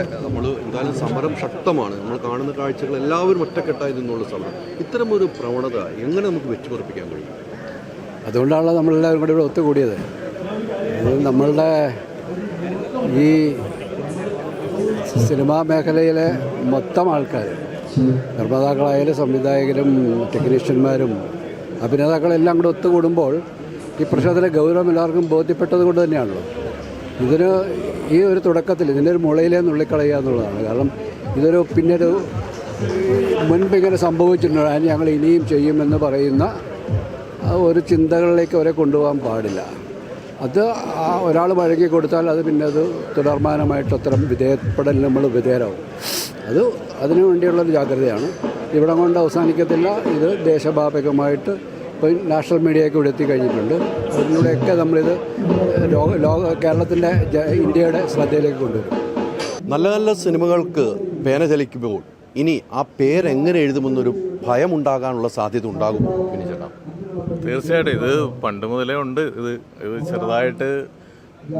ഇവിടെ നമ്മൾ എന്തായാലും സമരം ശക്തമാണ്. നമ്മൾ കാണുന്ന കാഴ്ചകൾ എല്ലാവരും ഒറ്റക്കെട്ടായി നിന്നുള്ള സമരം. ഇത്തരമൊരു പ്രവണത എങ്ങനെ നമുക്ക് വെച്ചുപറപ്പിക്കാൻ കഴിയും? അതുകൊണ്ടാണല്ലോ നമ്മളെല്ലാവരും കൂടി ഇവിടെ ഒത്തുകൂടിയത്. നമ്മളുടെ ഈ സിനിമാ മേഖലയിലെ മൊത്തം ആൾക്കാർ നിർമ്മാതാക്കളായാലും സംവിധായകരും ടെക്നീഷ്യന്മാരും അഭിനേതാക്കളെല്ലാം കൂടെ ഒത്തുകൂടുമ്പോൾ ഈ പ്രശ്നത്തിലെ ഗൗരവം എല്ലാവർക്കും ബോധ്യപ്പെട്ടത് കൊണ്ട് തന്നെയാണല്ലോ. ഇതിന് ഈ ഒരു തുടക്കത്തിൽ ഇതിന്റെ ഒരു മുളയിലേ നുള്ളിക്കളയുക എന്നുള്ളതാണ്. കാരണം ഇതൊരു പിന്നൊരു മുൻപ് ഇങ്ങനെ സംഭവിച്ചിട്ടുണ്ട്. അതിന് ഞങ്ങൾ ഇനിയും ചെയ്യുമെന്ന് പറയുന്ന ഒരു ചിന്തകളിലേക്ക് അവരെ കൊണ്ടുപോകാൻ പാടില്ല. അത് ആ ഒരാൾ വഴങ്ങി കൊടുത്താൽ അത് പിന്നെ അത് തുടർമാനമായിട്ട് അത്തരം വിധേയപ്പെടൽ നമ്മൾ വിധേയരാകും അത് അതിനു വേണ്ടിയുള്ളൊരു ജാഗ്രതയാണ്. ഇവിടെ കൊണ്ട് അവസാനിക്കത്തില്ല. ഇത് ദേശഭാപികമായിട്ട് ഇപ്പോൾ നാഷണൽ മീഡിയയൊക്കെ ഇവിടെ എത്തിക്കഴിഞ്ഞിട്ടുണ്ട് അതിലൂടെയൊക്കെ നമ്മളിത് ലോക ലോക കേരളത്തിന്റെ ഇന്ത്യയുടെ ശ്രദ്ധയിലേക്ക് കൊണ്ടുവരും. നല്ല നല്ല സിനിമകൾക്ക് പേന ചലിക്കുമ്പോൾ ഇനി ആ പേരെങ്ങനെ എഴുതുമെന്നൊരു ഭയം ഉണ്ടാകാനുള്ള സാധ്യത ഉണ്ടാകും പിന്നെ ചേട്ടാ? തീർച്ചയായിട്ടും. ഇത് പണ്ട് മുതലേ ഉണ്ട്. ഇത് ഇത് ചെറുതായിട്ട്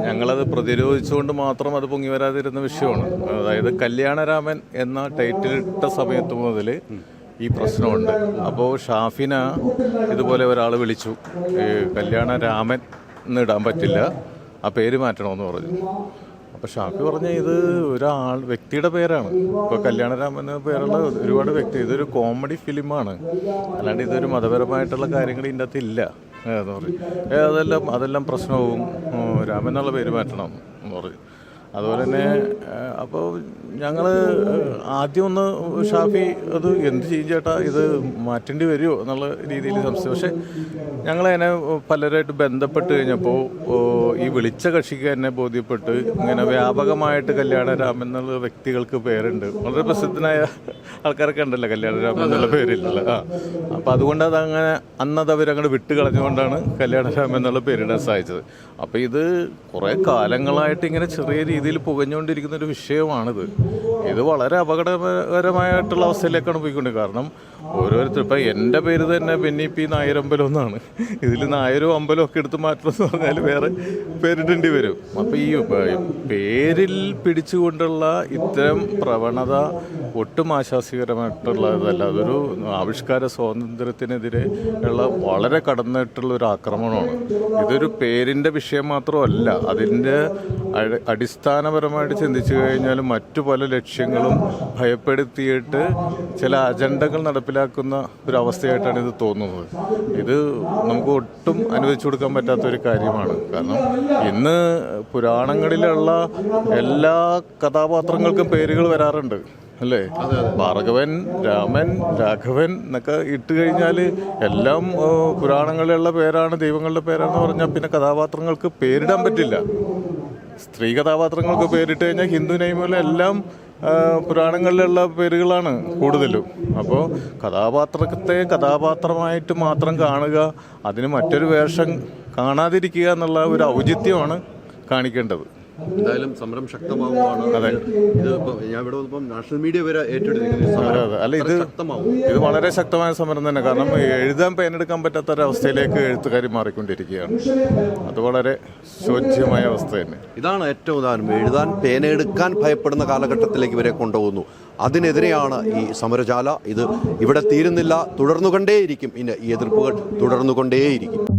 ഞങ്ങളത് പ്രതിരോധിച്ചുകൊണ്ട് മാത്രം അത് പൊങ്ങി വരാതിരുന്ന വിഷയമാണ്. അതായത് കല്യാണരാമൻ എന്ന ടൈറ്റിലിട്ട സമയത്ത് മുതൽ ഈ പ്രശ്നമുണ്ട്. അപ്പോൾ ഷാഫിന ഇതുപോലെ ഒരാൾ വിളിച്ചു. ഈ കല്യാണരാമൻ എന്ന് ഇടാൻ പറ്റില്ല. ആ പേര് മാറ്റണമെന്ന് പറഞ്ഞു. അപ്പോൾ ഷാഫി പറഞ്ഞ ഇത് ഒരാൾ വ്യക്തിയുടെ പേരാണ്. ഇപ്പോൾ കല്യാണരാമൻ എന്ന പേരുള്ള ഒരുപാട് വ്യക്തി ഇതൊരു കോമഡി ഫിലിമാണ്. അല്ലാണ്ട് ഇതൊരു മതപരമായിട്ടുള്ള കാര്യങ്ങൾ ഇതിന്റെ അകത്ത് ഇല്ല എന്ന് പറഞ്ഞു. അതെല്ലാം അതെല്ലാം പ്രശ്നവും രാമൻ എന്നുള്ള പേര് മാറ്റണം എന്ന് പറയും അതുപോലെ തന്നെ അപ്പോൾ ഞങ്ങൾ ആദ്യം ഒന്ന് ഷാഫി അത് എന്ത് ചെയ്യും ചേട്ടാ? ഇത് മാറ്റേണ്ടി വരുമോ എന്നുള്ള രീതിയിൽ സംശയം. പക്ഷേ ഞങ്ങളതിനെ പലരായിട്ട് ബന്ധപ്പെട്ട് കഴിഞ്ഞപ്പോൾ ഈ വിളിച്ച കക്ഷിക്ക് തന്നെ ബോധ്യപ്പെട്ട് ഇങ്ങനെ വ്യാപകമായിട്ട് കല്യാണരാമൻ എന്നുള്ള വ്യക്തികൾക്ക് പേരുണ്ട്. വളരെ പ്രസിദ്ധനായ ആൾക്കാരൊക്കെ ഉണ്ടല്ലോ കല്യാണരാമൻ എന്നുള്ള പേരില്ലല്ലോ ആ അപ്പം അതുകൊണ്ട് അതങ്ങനെ അന്നത് അവരങ്ങോട്ട് വിട്ട് കളഞ്ഞുകൊണ്ടാണ് കല്യാണരാമൻ എന്നുള്ള പേരിടാൻ സാധിച്ചത്. അപ്പോൾ ഇത് കുറേ കാലങ്ങളായിട്ട് ഇങ്ങനെ ചെറിയ രീതിയിൽ പുകഞ്ഞുകൊണ്ടിരിക്കുന്ന ഒരു വിഷയമാണിത്. ഇത് വളരെ അപകടകരമായിട്ടുള്ള അവസ്ഥയിലേക്കാണ് പോയിക്കൊണ്ടിരിക്കുന്നത്. കാരണം ഓരോരുത്തർ ഇപ്പം എന്റെ പേര് തന്നെ ബെന്നി പി നായരമ്പലം എന്നാണ്. ഇതിൽ നായരും അമ്പലം ഒക്കെ എടുത്ത് മാറ്റണമെന്ന് പറഞ്ഞാൽ വേറെ പേരിടേണ്ടി വരും. അപ്പം ഈ പേരിൽ പിടിച്ചുകൊണ്ടുള്ള ഇത്തരം പ്രവണത ഒട്ടും ആശാസ്യകരമായിട്ടുള്ളതല്ല അതൊരു ആവിഷ്കാര സ്വാതന്ത്ര്യത്തിനെതിരെ ഉള്ള വളരെ കടന്നിട്ടുള്ള ഒരു ആക്രമണമാണ്. ഇതൊരു പേരിന്റെ വിഷയം മാത്രമല്ല അതിന്റെ അടിസ്ഥാനപരമായിട്ട് ചിന്തിച്ചു കഴിഞ്ഞാൽ മറ്റു പല ലക്ഷ്യങ്ങളും ഭയപ്പെടുത്തിയിട്ട് ചില അജണ്ടകൾ നടപ്പിലാക്കുന്ന ഒരു അവസ്ഥയായിട്ടാണ് ഇത് തോന്നുന്നത്. ഇത് നമുക്ക് ഒട്ടും അനുവദിച്ചു കൊടുക്കാൻ പറ്റാത്ത ഒരു കാര്യമാണ്. കാരണം ഇന്ന് പുരാണങ്ങളിലുള്ള എല്ലാ കഥാപാത്രങ്ങൾക്കും പേരുകൾ വരാറുണ്ട്. അല്ലേ? ഭാർഗവൻ രാമൻ രാഘവൻ എന്നൊക്കെ ഇട്ട് കഴിഞ്ഞാൽ എല്ലാം പുരാണങ്ങളിലുള്ള പേരാണ് ദൈവങ്ങളുടെ പേരാണെന്ന് പറഞ്ഞാൽ പിന്നെ കഥാപാത്രങ്ങൾക്ക് പേരിടാൻ പറ്റില്ല. സ്ത്രീ കഥാപാത്രങ്ങൾക്ക് പേരിട്ട് കഴിഞ്ഞാൽ ഹിന്ദു നൈമിലെ എല്ലാം പുരാണങ്ങളിലുള്ള പേരുകളാണ് കൂടുതലും. അപ്പോൾ കഥാപാത്രത്തെ കഥാപാത്രമായിട്ട് മാത്രം കാണുക അതിന് മറ്റൊരു വേഷം കാണാതിരിക്കുക എന്നുള്ള ഒരു ഔചിത്യമാണ് കാണിക്കേണ്ടത്. എന്തായാലും സമരം ശക്തമാവുകയാണ്. അതെ. ഇത് ഞാൻ ഇവിടെ വന്നപ്പം നാഷണൽ മീഡിയ വരെ ഏറ്റെടുത്തിരിക്കുന്നു സമരം. അതെ. അല്ല, ഇത് വളരെ ശക്തമാവും. ഇത് വളരെ ശക്തമായ സമരം തന്നെ. കാരണം എഴുതാൻ പേനെടുക്കാൻ പറ്റാത്ത ഒരവസ്ഥയിലേക്ക് എഴുത്തുകാർ മാറിക്കൊണ്ടിരിക്കുകയാണ്. അത് വളരെ ശോച്യമായ അവസ്ഥ തന്നെ. ഇതാണ് ഏറ്റവും ഉദാഹരണം. എഴുതാൻ പേനെടുക്കാൻ ഭയപ്പെടുന്ന കാലഘട്ടത്തിലേക്ക് ഇവരെ കൊണ്ടുപോകുന്നു. അതിനെതിരെയാണ് ഈ സമരജാല ഇത് ഇവിടെ തീരുന്നില്ല. തുടർന്നുകൊണ്ടേയിരിക്കും. ഇനി ഈ എതിർപ്പുകൾ തുടർന്നുകൊണ്ടേയിരിക്കും.